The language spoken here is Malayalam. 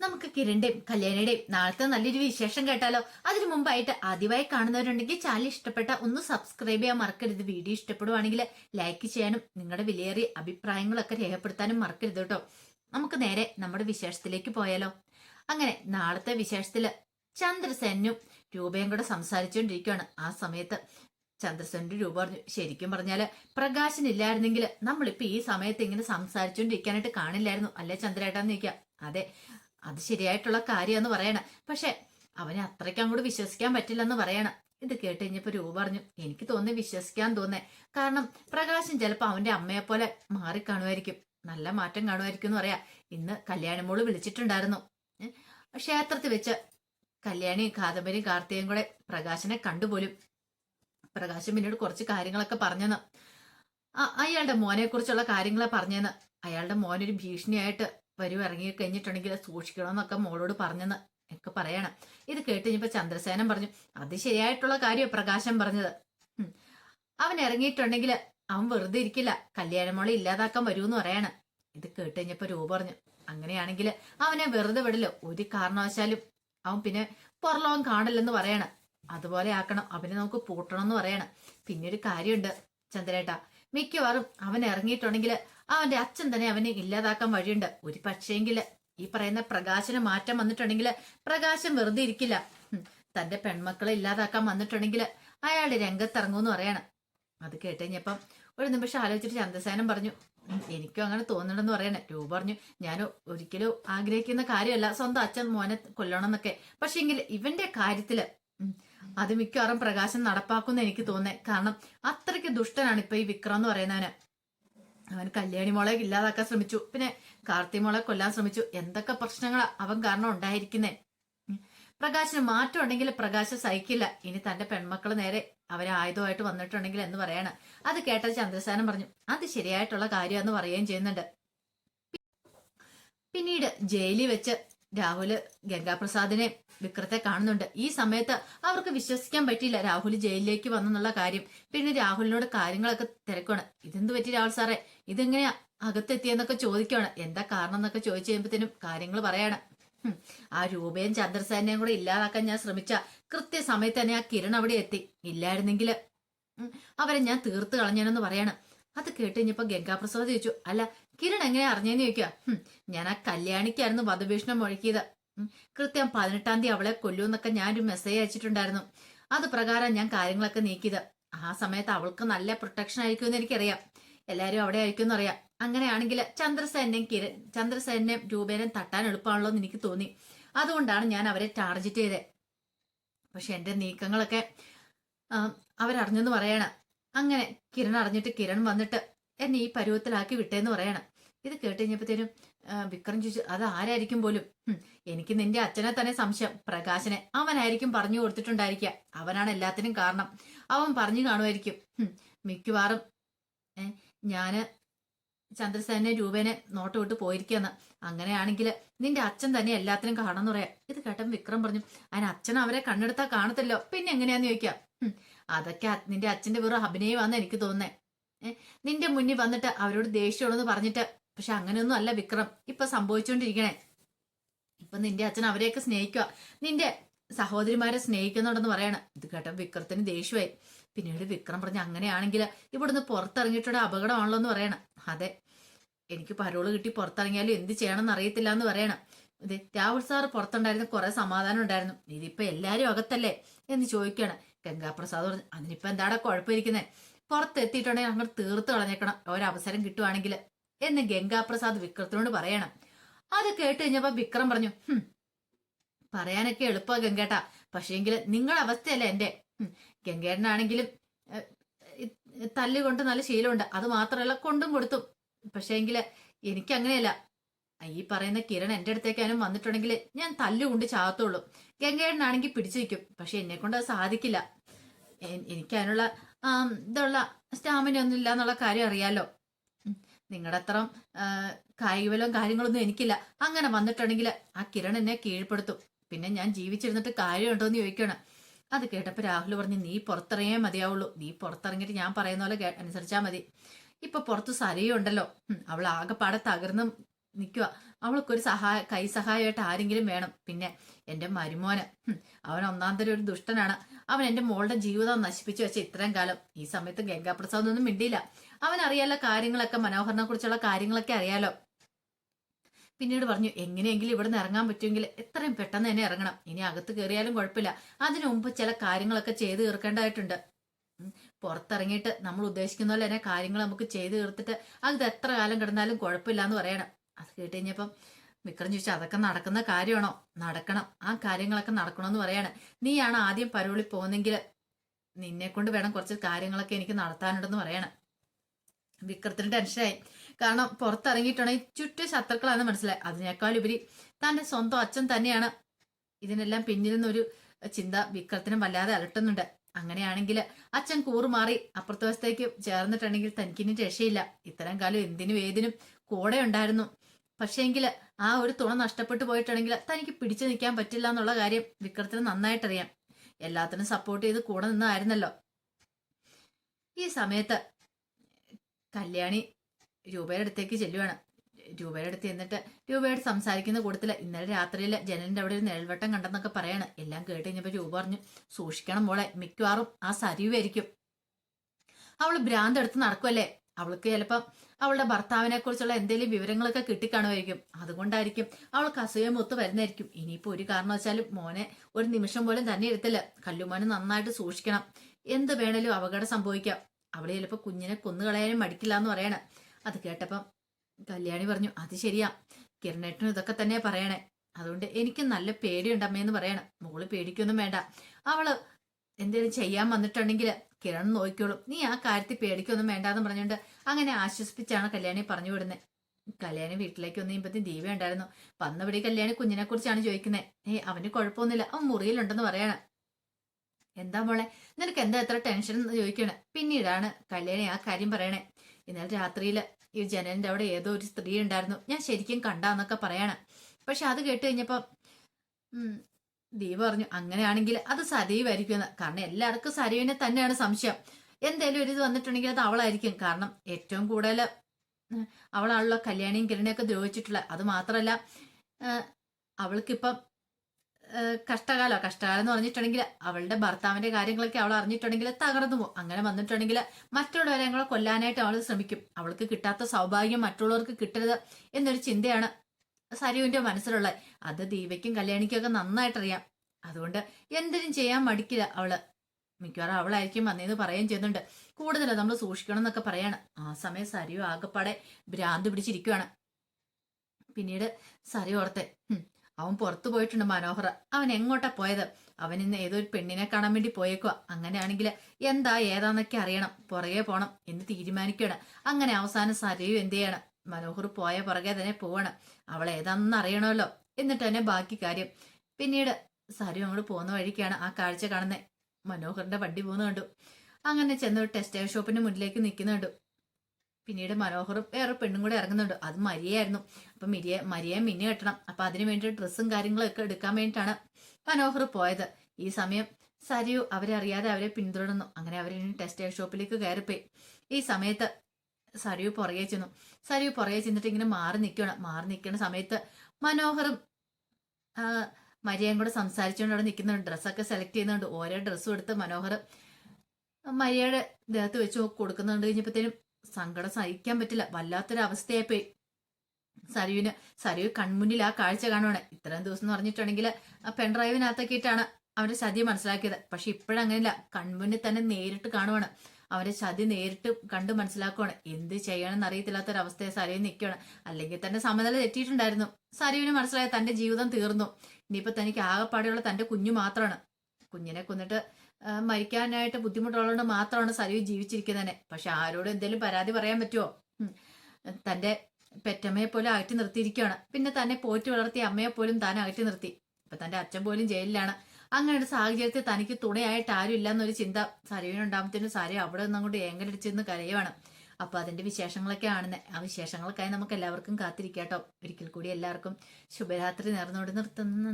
നമുക്ക് കിരണിന്റെയും കല്യാണിയുടെയും നാളത്തെ നല്ലൊരു വിശേഷം കേട്ടാലോ? അതിനു മുമ്പായിട്ട് ആദ്യമായി കാണുന്നവരുണ്ടെങ്കിൽ ചാനൽ ഇഷ്ടപ്പെട്ട ഒന്ന് സബ്സ്ക്രൈബ് ചെയ്യാൻ മറക്കരുത്. വീഡിയോ ഇഷ്ടപ്പെടുവാണെങ്കിൽ ലൈക്ക് ചെയ്യാനും നിങ്ങളുടെ വിലയേറിയ അഭിപ്രായങ്ങളൊക്കെ രേഖപ്പെടുത്താനും മറക്കരുത് കേട്ടോ. നമുക്ക് നേരെ നമ്മുടെ വിശേഷത്തിലേക്ക് പോയാലോ? അങ്ങനെ നാളത്തെ വിശേഷത്തിൽ ചന്ദ്രസേനും രൂപയും കൂടെ സംസാരിച്ചുകൊണ്ടിരിക്കുകയാണ്. ആ സമയത്ത് ചന്ദ്രസേനന്റെ രൂപ പറഞ്ഞു ശരിക്കും പറഞ്ഞാൽ പ്രകാശനില്ലായിരുന്നെങ്കിൽ നമ്മളിപ്പോ ഈ സമയത്ത് ഇങ്ങനെ സംസാരിച്ചുകൊണ്ടിരിക്കാനായിട്ട് കാണില്ലായിരുന്നു. അല്ലേ ചന്ദ്രേട്ടാന്ന് ചോദിക്കാം. അതെ. അത് ശരിയായിട്ടുള്ള കാര്യമെന്ന് പറയണം. പക്ഷെ അവനെ അത്രയ്ക്ക് അങ്ങോട്ട് വിശ്വസിക്കാൻ പറ്റില്ലെന്ന് പറയണം. ഇത് കേട്ട് കഴിഞ്ഞപ്പോ രൂപ പറഞ്ഞു എനിക്ക് തോന്നി വിശ്വസിക്കാൻ തോന്നേ. കാരണം പ്രകാശൻ ചിലപ്പോ അവന്റെ അമ്മയെ പോലെ മാറിക്കാണുമായിരിക്കും നല്ല മാറ്റം കാണുമായിരിക്കും എന്ന് പറയാ. ഇന്ന് കല്യാണിമോൾ വിളിച്ചിട്ടുണ്ടായിരുന്നു. ക്ഷേത്രത്തിൽ വെച്ച് കല്യാണി കാദംബരിയും കാർത്തികയും കൂടെ പ്രകാശനെ കണ്ടുപോലും. പ്രകാശൻ പിന്നീട് കുറച്ച് കാര്യങ്ങളൊക്കെ പറഞ്ഞെന്ന്. അയാളുടെ മോനെ കുറിച്ചുള്ള കാര്യങ്ങളെ പറഞ്ഞെന്ന്. അയാളുടെ മോനൊരു ഭീഷണിയായിട്ട് വരും ഇറങ്ങി കഴിഞ്ഞിട്ടുണ്ടെങ്കിൽ സൂക്ഷിക്കണം എന്നൊക്കെ മോളോട് പറഞ്ഞെന്ന് ഒക്കെ പറയണം. ഇത് കേട്ട് കഴിഞ്ഞപ്പോ ചന്ദ്രസേനൻ പറഞ്ഞു അത് ശരിയായിട്ടുള്ള കാര്യം പ്രകാശം പറഞ്ഞത്. അവൻ ഇറങ്ങിയിട്ടുണ്ടെങ്കിൽ അവൻ വെറുതെ ഇരിക്കില്ല. കല്യാണമോളെ ഇല്ലാതാക്കാൻ വരുമെന്ന് പറയണം. ഇത് കേട്ട് കഴിഞ്ഞപ്പോ രൂപ പറഞ്ഞു അങ്ങനെയാണെങ്കിൽ അവനെ വെറുതെ വിടില്ല ഒരു കാരണവശാലും അവൻ പിന്നെ പുറലോകം കാണില്ലെന്ന് പറയണം. അതുപോലെ ആക്കണം അവനെ നമുക്ക് പൂട്ടണം എന്ന് പറയണം. പിന്നെ ഒരു കാര്യമുണ്ട് ചന്ദ്രേട്ട. മിക്കവാറും അവൻ ഇറങ്ങിയിട്ടുണ്ടെങ്കിൽ അവന്റെ അച്ഛൻ തന്നെ അവനെ ഇല്ലാതാക്കാൻ വഴിയുണ്ട്. ഒരു പക്ഷേങ്കിൽ ഈ പറയുന്ന പ്രകാശന് മാറ്റം വന്നിട്ടുണ്ടെങ്കിൽ പ്രകാശം വെറുതെ ഇരിക്കില്ല. തന്റെ പെൺമക്കളെ ഇല്ലാതാക്കാൻ വന്നിട്ടുണ്ടെങ്കിൽ അയാൾ രംഗത്തിറങ്ങുമെന്ന് പറയണം. അത് കേട്ടുകഴിഞ്ഞപ്പം ഒരു നിമിഷം ആലോചിച്ചിട്ട് ചന്ദ്രസേനം പറഞ്ഞു എനിക്കും അങ്ങനെ തോന്നണമെന്ന് പറയണേ. രൂപ പറഞ്ഞു ഞാൻ ഒരിക്കലും ആഗ്രഹിക്കുന്ന കാര്യമല്ല. സ്വന്തം അച്ഛൻ മോനെ കൊല്ലണം എന്നൊക്കെ പക്ഷെ എങ്കിൽ ഇവന്റെ കാര്യത്തിൽ അത് മിക്കവാറും പ്രകാശം നടപ്പാക്കുന്ന എനിക്ക് തോന്നേ കാരണം അത്രയ്ക്ക് ദുഷ്ടനാണ് ഇപ്പൊ ഈ വിക്രം എന്ന് പറയുന്നവന്. അവൻ കല്യാണി മോളെ ഇല്ലാതാക്കാൻ ശ്രമിച്ചു. പിന്നെ കാർത്തി മോളെ കൊല്ലാൻ ശ്രമിച്ചു. എന്തൊക്കെ പ്രശ്നങ്ങളാ? അവൻ കാരണം ഉണ്ടായിരിക്കുന്നേ. പ്രകാശിന് മാറ്റം ഉണ്ടെങ്കിൽ പ്രകാശ് സഹിക്കില്ല. ഇനി തന്റെ പെൺമക്കൾ നേരെ അവരെ ആയുധമായിട്ട് വന്നിട്ടുണ്ടെങ്കിൽ എന്ന് പറയാണ്. അത് കേട്ട ചന്ദ്രസേനൻ പറഞ്ഞു അത് ശരിയായിട്ടുള്ള കാര്യം എന്ന് പറയുകയും ചെയ്യുന്നുണ്ട്. പിന്നീട് ജയിലിൽ വെച്ച് രാഹുൽ ഗംഗാപ്രസാദിനെ വിക്രത്തെ കാണുന്നുണ്ട്. ഈ സമയത്ത് അവർക്ക് വിശ്വസിക്കാൻ പറ്റിയില്ല രാഹുൽ ജയിലിലേക്ക് വന്നെന്നുള്ള കാര്യം. പിന്നെ രാഹുലിനോട് കാര്യങ്ങളൊക്കെ തിരക്കാണ് ഇതെന്ത് പറ്റി രാഹുൽ സാറേ? ഇതെങ്ങനെയാ അകത്തെത്തിയെന്നൊക്കെ ചോദിക്കുകയാണ് എന്താ കാരണം എന്നൊക്കെ ചോദിച്ചു കഴിയുമ്പത്തേനും കാര്യങ്ങൾ പറയാണ്. ആ രൂപയും ചന്ദ്രസേനയും കൂടെ ഇല്ലാതാക്കാൻ ഞാൻ ശ്രമിച്ച കൃത്യസമയത്ത് തന്നെ ആ കിരൺ അവിടെ എത്തി. ഇല്ലായിരുന്നെങ്കിൽ അവരെ ഞാൻ തീർത്ത് കളഞ്ഞാനെന്ന് പറയാണ്. അത് കേട്ട് കഴിഞ്ഞപ്പോ ഗംഗാപ്രസാദ് ചോദിച്ചു അല്ല കിരൺ എങ്ങനെ അറിഞ്ഞെന്ന് ചോദിക്കുക ഞാൻ ആ കല്യാണിക്കായിരുന്നു വധഭീഷണം മുഴക്കിയത്. കൃത്യം പതിനെട്ടാം തീയതി അവളെ കൊല്ലൂന്നൊക്കെ ഒരു മെസ്സേജ് അയച്ചിട്ടുണ്ടായിരുന്നു. അത് പ്രകാരം ഞാൻ കാര്യങ്ങളൊക്കെ നീക്കിയത്. ആ സമയത്ത് അവൾക്ക് നല്ല പ്രൊട്ടക്ഷൻ ആയിരിക്കുമെന്ന് എനിക്കറിയാം. എല്ലാരും അവിടെ ആയിരിക്കും എന്നറിയാം അങ്ങനെയാണെങ്കിൽ ചന്ദ്രസേനെയും കിരൺ ചന്ദ്രസേനെയും രൂപേനും തട്ടാൻ എളുപ്പമാണല്ലോ എന്ന് എനിക്ക് തോന്നി. അതുകൊണ്ടാണ് ഞാൻ അവരെ ടാർജറ്റ് ചെയ്തത് പക്ഷെ എന്റെ നീക്കങ്ങളൊക്കെ അവരറിഞ്ഞെന്ന് പറയണം. അങ്ങനെ കിരൺ അറിഞ്ഞിട്ട് കിരൺ വന്നിട്ട് എന്നെ ഈ പരുവത്തിലാക്കി വിട്ടേന്ന് പറയണം. ഇത് കേട്ട് കഴിഞ്ഞപ്പോഴത്തേനും വിക്രം ചോദിച്ചു അത് ആരായിരിക്കും പോലും? എനിക്ക് നിന്റെ അച്ഛനെ തന്നെ സംശയം. പ്രകാശനെ. അവനായിരിക്കും പറഞ്ഞു കൊടുത്തിട്ടുണ്ടായിരിക്കുക. അവനാണ് എല്ലാത്തിനും കാരണം. അവൻ പറഞ്ഞു കാണുമായിരിക്കും. മിക്കവാറും ഞാൻ ചന്ദ്രസേനെ രൂപേനെ നോട്ട് വിട്ട് പോയിരിക്കുകയെന്ന് അങ്ങനെയാണെങ്കിൽ നിന്റെ അച്ഛൻ തന്നെ എല്ലാത്തിനും കാണാന്ന് പറയാം. ഇത് കേട്ടപ്പോൾ വിക്രം പറഞ്ഞു അതിന് അച്ഛൻ അവരെ കണ്ണെടുത്താ കാണത്തില്ലോ. പിന്നെ എങ്ങനെയാന്ന് ചോദിക്കാം? അതൊക്കെ നിന്റെ അച്ഛന്റെ വെറും അഭിനയമാണെന്ന് എനിക്ക് തോന്നുന്നേ. ഏ, നിന്റെ മുന്നിൽ വന്നിട്ട് അവരോട് ദേഷ്യമുള്ളെന്ന് പറഞ്ഞിട്ട് പക്ഷെ അങ്ങനെയൊന്നും അല്ല വിക്രം. ഇപ്പൊ സംഭവിച്ചുകൊണ്ടിരിക്കണേ ഇപ്പൊ നിന്റെ അച്ഛൻ അവരെയൊക്കെ സ്നേഹിക്കുക നിന്റെ സഹോദരിമാരെ സ്നേഹിക്കുന്നുണ്ടെന്ന് പറയണം. ഇത് കേട്ട വിക്രത്തിന് ദേഷ്യമായി. പിന്നീട് വിക്രം പറഞ്ഞ അങ്ങനെയാണെങ്കിൽ ഇവിടുന്ന് പുറത്തിറങ്ങിയിട്ടുള്ള അപകടമാണല്ലോ എന്ന് പറയണം. അതെ എനിക്ക് പരോൾ കിട്ടി പുറത്തിറങ്ങിയാലും എന്ത് ചെയ്യണമെന്ന് അറിയത്തില്ല എന്ന് പറയണം. ഇത് രാഹുൽ സാർ പുറത്തുണ്ടായിരുന്ന കുറെ സമാധാനം ഉണ്ടായിരുന്നു. ഇതിപ്പോ എല്ലാരും അകത്തല്ലേ എന്ന് ചോദിക്കുകയാണ്. ഗംഗാപ്രസാദ് പറഞ്ഞു അതിനിപ്പോ എന്താടാ കുഴപ്പമിരിക്കുന്നത് പുറത്തെത്തിയിട്ടുണ്ടെങ്കിൽ അങ്ങോട്ട് തീർത്ത് കളഞ്ഞേക്കണം. ഒരവസരം കിട്ടുവാണെങ്കിൽ. എന്ന് ഗംഗാപ്രസാദ് വിക്രത്തിനോട് പറയണം. അത് കേട്ട് കഴിഞ്ഞപ്പോ വിക്രം പറഞ്ഞു പറയാനൊക്കെ എളുപ്പ ഗംഗേട്ടാ. പക്ഷേങ്കിൽ നിങ്ങളുടെ അവസ്ഥയല്ല എന്റെ ഗംഗേട്ടനാണെങ്കിലും തല്ലുകൊണ്ട് നല്ല ശീലമുണ്ട്. അത് മാത്രമല്ല കൊണ്ടും കൊടുത്തും. പക്ഷേങ്കിൽ എനിക്ക് അങ്ങനെയല്ല ഈ പറയുന്ന കിരൺ എന്റെ അടുത്തേക്കാനും വന്നിട്ടുണ്ടെങ്കിൽ ഞാൻ തല്ലുകൊണ്ട് ചാകത്തുള്ളൂ. ഗംഗേട്ടനാണെങ്കിൽ പിടിച്ചു നിൽക്കും പക്ഷെ എന്നെ കൊണ്ട് അത് സാധിക്കില്ല. എനിക്കതിനുള്ള ഇതുള്ള സ്റ്റാമിന ഒന്നും ഇല്ല എന്നുള്ള കാര്യം അറിയാലോ. നിങ്ങളുടെ അത്ര കായികബലവും കാര്യങ്ങളൊന്നും എനിക്കില്ല. അങ്ങനെ വന്നിട്ടുണ്ടെങ്കിൽ ആ കിരൺ എന്നെ കീഴ്പ്പെടുത്തും. പിന്നെ ഞാൻ ജീവിച്ചിരുന്നിട്ട് കാര്യമുണ്ടോ എന്ന് ചോദിക്കണം. അത് കേട്ടപ്പോൾ രാഹുൽ പറഞ്ഞു നീ പുറത്തിറങ്ങിയേ മതിയാവുള്ളൂ. നീ പുറത്തിറങ്ങിയിട്ട് ഞാൻ പറയുന്ന പോലെ അനുസരിച്ചാൽ അനുസരിച്ചാ മതി. ഇപ്പൊ പുറത്ത് സരയും ഉണ്ടല്ലോ. ഉം, അവൾ ആകെപ്പാടെ തകർന്ന് നിൽക്കുക അവൾക്കൊരു സഹായ കൈ സഹായമായിട്ട് ആരെങ്കിലും വേണം. പിന്നെ എന്റെ മരുമോന് അവൻ ഒന്നാം തരം ഒരു ദുഷ്ടനാണ്. അവൻ എന്റെ മോളുടെ ജീവിതം നശിപ്പിച്ചു വെച്ച ഇത്രയും കാലം. ഈ സമയത്ത് ഗംഗാപ്രസാദ് ഒന്നും മിണ്ടിയില്ല. അവൻ അറിയാലോ കാര്യങ്ങളൊക്കെ മനോഹരനെ കുറിച്ചുള്ള കാര്യങ്ങളൊക്കെ അറിയാലോ. പിന്നീട് പറഞ്ഞു എങ്ങനെയെങ്കിലും ഇവിടെ നിന്ന് ഇറങ്ങാൻ പറ്റുമെങ്കിൽ എത്രയും പെട്ടെന്ന് തന്നെ ഇറങ്ങണം. ഇനി അകത്ത് കയറിയാലും കുഴപ്പമില്ല. അതിനു മുമ്പ് ചില കാര്യങ്ങളൊക്കെ ചെയ്തു തീർക്കേണ്ടതായിട്ടുണ്ട്. പുറത്തിറങ്ങിയിട്ട് നമ്മൾ ഉദ്ദേശിക്കുന്ന പോലെ തന്നെ കാര്യങ്ങൾ നമുക്ക് ചെയ്തു തീർത്തിട്ട് അത് എത്ര കാലം കിടന്നാലും കുഴപ്പമില്ല എന്ന് പറയണം. അത് കേട്ട് കഴിഞ്ഞപ്പം വിക്രം ചോദിച്ചു അതൊക്കെ നടക്കുന്ന കാര്യമാണോ? നടക്കണം. ആ കാര്യങ്ങളൊക്കെ നടക്കണമെന്ന് പറയാണ്. നീയാണ് ആദ്യം പരോളി പോകുന്നെങ്കിൽ നിന്നെ കൊണ്ട് വേണം കുറച്ച് കാര്യങ്ങളൊക്കെ എനിക്ക് നടത്താനുണ്ടെന്ന് പറയണം. വിക്രത്തിന് ടെൻഷനായി. കാരണം പുറത്തിറങ്ങിയിട്ടുണ്ടെങ്കിൽ ചുറ്റും ശത്രുക്കളാണെന്ന് മനസ്സിലായി. അതിനേക്കാൾ ഉപരി തന്റെ സ്വന്തം അച്ഛൻ തന്നെയാണ്. ഇതിനെല്ലാം പിന്നിൽ നിന്നൊരു ചിന്ത വിക്രത്തിനും വല്ലാതെ അലട്ടുന്നുണ്ട്. അങ്ങനെയാണെങ്കിൽ അച്ഛൻ കൂറുമാറി അപ്പുറത്തെ വശത്തേക്ക് ചേർന്നിട്ടുണ്ടെങ്കിൽ തനിക്കിനി രക്ഷയില്ല. ഇത്തരം കാലം എന്തിനും ഏതിനും കൂടെ ഉണ്ടായിരുന്നു. പക്ഷേങ്കിൽ ആ ഒരു തുണ നഷ്ടപ്പെട്ടു പോയിട്ടുണ്ടെങ്കിൽ തനിക്ക് പിടിച്ചു നിൽക്കാൻ പറ്റില്ല എന്നുള്ള കാര്യം വിക്രത്തിന് നന്നായിട്ടറിയാം. എല്ലാത്തിനും സപ്പോർട്ട് ചെയ്ത് കൂടെ നിന്നായിരുന്നല്ലോ. ഈ സമയത്ത് കല്യാണി രൂപയുടെ അടുത്തേക്ക് ചെല്ലുവാണ്. രൂപയുടെ അടുത്ത് എന്നിട്ട് രൂപയോട് സംസാരിക്കുന്ന കൂട്ടത്തിൽ ഇന്നലെ രാത്രിയിൽ ജനലിന്റെ അവിടെ ഒരു നിഴൽവട്ടം കണ്ടെന്നൊക്കെ പറയാണ്. എല്ലാം കേട്ട് കഴിഞ്ഞപ്പോൾ രൂപ പറഞ്ഞു സൂക്ഷിക്കണം മോളെ മിക്കവാറും ആ സരിവായിരിക്കും അവൾ ഭ്രാന്ത് എടുത്ത് നടക്കുമല്ലേ അവൾക്ക് ചിലപ്പം അവളുടെ ഭർത്താവിനെ കുറിച്ചുള്ള എന്തെങ്കിലും വിവരങ്ങളൊക്കെ കിട്ടിക്കാണുമായിരിക്കും. അതുകൊണ്ടായിരിക്കും അവൾക്ക് അസൂയം ഒത്ത് വരുന്നതായിരിക്കും. ഇനിയിപ്പോ ഒരു കാരണവശാലും മോനെ ഒരു നിമിഷം പോലും തന്നെ എടുത്തില്ല കല്ലുമോനെ നന്നായിട്ട് സൂക്ഷിക്കണം. എന്ത് വേണേലും അപകടം സംഭവിക്കാം. അവളെ ചിലപ്പോ കുഞ്ഞിനെ കൊന്നുകളയാനും മടിക്കില്ല എന്ന് പറയണേ. അത് കേട്ടപ്പം കല്യാണി പറഞ്ഞു അത് ശരിയാ. കിരണേട്ടനും ഇതൊക്കെ തന്നെ പറയണേ. അതുകൊണ്ട് എനിക്ക് നല്ല പേടിയുണ്ട് അമ്മയെന്ന് പറയണം. മോൾ പേടിക്കൊന്നും വേണ്ട. അവൾ എന്തെങ്കിലും ചെയ്യാൻ വന്നിട്ടുണ്ടെങ്കിൽ കിരൺ നോക്കിക്കോളും. നീ ആ കാര്യത്തിൽ പേടിക്കൊന്നും വേണ്ടാന്ന് പറഞ്ഞുകൊണ്ട് അങ്ങനെ ആശ്വസിപ്പിച്ചാണ് കല്യാണി പറഞ്ഞു വിടുന്നത് കല്യാണി വീട്ടിലേക്ക് വന്ന് കഴിയുമ്പത്തിന് ദീപ ഉണ്ടായിരുന്നു. വന്നവിടെ കല്യാണി കുഞ്ഞിനെ കുറിച്ചാണ് ചോദിക്കുന്നത് ഏയ് അവന് കുഴപ്പമൊന്നുമില്ല. അവൻ മുറിയിലുണ്ടെന്ന് പറയാണ്. എന്താ മോളെ നിനക്ക് എന്താ എത്ര ടെൻഷൻ എന്ന് ചോദിക്കണേ? പിന്നീടാണ് കല്യാണി ആ കാര്യം പറയണേ. ഇന്നലെ രാത്രിയിൽ ഈ ജനലിന്റെ അവിടെ ഏതോ ഒരു സ്ത്രീ ഉണ്ടായിരുന്നു. ഞാൻ ശരിക്കും കണ്ടാന്നൊക്കെ പറയാണ്. പക്ഷെ അത് കേട്ട് കഴിഞ്ഞപ്പോ ദീപ പറഞ്ഞു അങ്ങനെയാണെങ്കിൽ അത് സരീവായിരിക്കുമെന്ന് കാരണം എല്ലാവർക്കും സരീവിനെ തന്നെയാണ് സംശയം. എന്തേലും ഒരു ഇത് വന്നിട്ടുണ്ടെങ്കിൽ അത് അവളായിരിക്കും. കാരണം ഏറ്റവും കൂടുതൽ അവളാണല്ലോ കല്യാണിയും കിരണിയൊക്കെ ദ്രോഹിച്ചിട്ടുള്ള. അത് മാത്രമല്ല അവൾക്കിപ്പം കഷ്ടകാലോ. കഷ്ടകാലം എന്ന് പറഞ്ഞിട്ടുണ്ടെങ്കിൽ അവളുടെ ഭർത്താവിന്റെ കാര്യങ്ങളൊക്കെ അവൾ അറിഞ്ഞിട്ടുണ്ടെങ്കിൽ തകർന്നു പോകും. അങ്ങനെ വന്നിട്ടുണ്ടെങ്കിൽ മറ്റുള്ളവരെ കൊല്ലാനായിട്ട് അവൾ ശ്രമിക്കും. അവൾക്ക് കിട്ടാത്ത സൗഭാഗ്യം മറ്റുള്ളവർക്ക് കിട്ടരുത് എന്നൊരു ചിന്തയാണ് സരുവിന്റെ മനസ്സിലുള്ള അത് ദീപയ്ക്കും കല്യാണിക്കൊക്കെ നന്നായിട്ടറിയാം. അതുകൊണ്ട് എന്തിനും ചെയ്യാൻ മടിക്കില്ല അവൾ. മിക്കവാറും അവളായിരിക്കും വന്നേന്ന് പറയുകയും ചെയ്യുന്നുണ്ട്. കൂടുതൽ നമ്മൾ സൂക്ഷിക്കണം എന്നൊക്കെ പറയാണ്. ആ സമയം സരിയോ ആകെപ്പാടെ ഭ്രാന്ത് പിടിച്ചിരിക്കുവാണ്. പിന്നീട് സരി ഓർത്തെ അവൻ പുറത്തു പോയിട്ടുണ്ട് മനോഹർ. അവൻ എങ്ങോട്ടാ പോയത്? അവൻ ഇന്ന് ഏതോ ഒരു പെണ്ണിനെ കാണാൻ വേണ്ടി പോയേക്കുക അങ്ങനെയാണെങ്കിൽ എന്താ ഏതാന്നൊക്കെ അറിയണം. പുറകെ പോണം എന്ന് തീരുമാനിക്കുകയാണ് അങ്ങനെ അവസാനം സരയും എന്ത് ചെയ്യണം? മനോഹർ പോയ പുറകെ തന്നെ പോവണം. അവൾ ഏതാണെന്ന് അറിയണമല്ലോ. എന്നിട്ട് തന്നെ ബാക്കി കാര്യം. പിന്നീട് സാരി അങ്ങോട്ട് പോകുന്ന വഴിക്കാണ് ആ കാഴ്ച കാണുന്നത് മനോഹറിന്റെ വണ്ടി പോകുന്ന കണ്ടു. അങ്ങനെ ചെന്ന ഒരു ടെക്സ്റ്റൈൽ ഷോപ്പിന്റെ മുന്നിലേക്ക് നിൽക്കുന്നുണ്ട് പിന്നീട് മനോഹറും വേറെ പെണ്ണും കൂടെ ഇറങ്ങുന്നുണ്ട്. അത് മരിയായിരുന്നു അപ്പൊ മിരിയ മരിയെ മിന്നി കെട്ടണം. അപ്പൊ അതിനു വേണ്ടി ഡ്രസ്സും കാര്യങ്ങളും ഒക്കെ എടുക്കാൻ വേണ്ടിയിട്ടാണ് മനോഹർ പോയത്. ഈ സമയം സരിയു അവരെ അറിയാതെ അവരെ പിന്തുടർന്നു. അങ്ങനെ അവർ ടെക്സ്റ്റൈൽ ഷോപ്പിലേക്ക് കയറിപ്പോയി. ഈ സമയത്ത് സരിയു പുറകെ ചെന്നു. സരിയു പുറകെ ചെന്നിട്ട് ഇങ്ങനെ മാറി നിൽക്കണം മാറി നിൽക്കുന്ന സമയത്ത് മനോഹറും മരിയയും കൂടെ സംസാരിച്ചുകൊണ്ട് അവിടെ നിൽക്കുന്നുണ്ട്. ഡ്രസ്സൊക്കെ സെലക്ട് ചെയ്യുന്നുണ്ട്. ഓരോ ഡ്രസ്സും എടുത്ത് മനോഹർ മരിയയുടെ ദേഹത്ത് വെച്ച് കൊടുക്കുന്നുണ്ട്. കഴിഞ്ഞപ്പോഴത്തേനും സങ്കടം സഹിക്കാൻ പറ്റില്ല. വല്ലാത്തൊരു അവസ്ഥയായിപ്പോയി സരുവിന് സരുവ് കൺമുന്നിൽ ആ കാഴ്ച കാണുവാണ്. ഇത്രയും ദിവസം എന്ന് പറഞ്ഞിട്ടുണ്ടെങ്കിൽ ആ പെൺഡ്രൈവിനകത്തൊക്കെയിട്ടാണ് അവരുടെ ചതി മനസ്സിലാക്കിയത്. പക്ഷെ ഇപ്പോഴങ്ങനെയല്ല. കൺമുന്നിൽ തന്നെ നേരിട്ട് കാണുവാണ്. അവന്റെ ചതി നേരിട്ട് കണ്ട് മനസ്സിലാക്കുവാണ്. എന്ത് ചെയ്യണമെന്ന് അറിയത്തില്ലാത്തൊരവസ്ഥയെ സരയു നിൽക്കുകയാണ് അല്ലെങ്കിൽ തന്നെ സമനില തെറ്റിയിട്ടുണ്ടായിരുന്നു. സരയുവിന് മനസ്സിലായ തന്റെ ജീവിതം തീർന്നു. ഇനിയിപ്പോ തനിക്ക് ആകെപ്പാടെയുള്ള തന്റെ കുഞ്ഞു മാത്രമാണ്. കുഞ്ഞിനെ കൊന്നിട്ട് മരിക്കാനായിട്ട് ബുദ്ധിമുട്ടുള്ളതുകൊണ്ട് മാത്രമാണ് സരയു ജീവിച്ചിരിക്കുന്നത് പക്ഷെ ആരോടും എന്തെങ്കിലും പരാതി പറയാൻ പറ്റുമോ തന്റെ പെറ്റമ്മയെ പോലും അകറ്റി നിർത്തിയിരിക്കുകയാണ് പിന്നെ തന്നെ പോറ്റി വളർത്തിയ അമ്മയെ പോലും താൻ അകറ്റി നിർത്തി. ഇപ്പൊ തന്റെ അച്ഛൻ പോലും ജയിലിലാണ്. അങ്ങനെ ഒരു സാഹചര്യത്തിൽ തനിക്ക് തുണയായിട്ട് ആരും ഇല്ലെന്നൊരു ചിന്ത സരവിനുണ്ടാകുമ്പോഴത്തേനും സാരി അവിടെ നിന്ന് അങ്ങോട്ട് ഏങ്കലടിച്ചിരുന്ന് കരയുവാണ്. അപ്പൊ അതിന്റെ വിശേഷങ്ങളൊക്കെ ആണെന്ന്. ആ വിശേഷങ്ങൾക്കായി നമുക്ക് എല്ലാവർക്കും കാത്തിരിക്കാട്ടോ. ഒരിക്കൽ കൂടി എല്ലാവർക്കും ശുഭരാത്രി നേർന്നോട് നിർത്തുന്നു.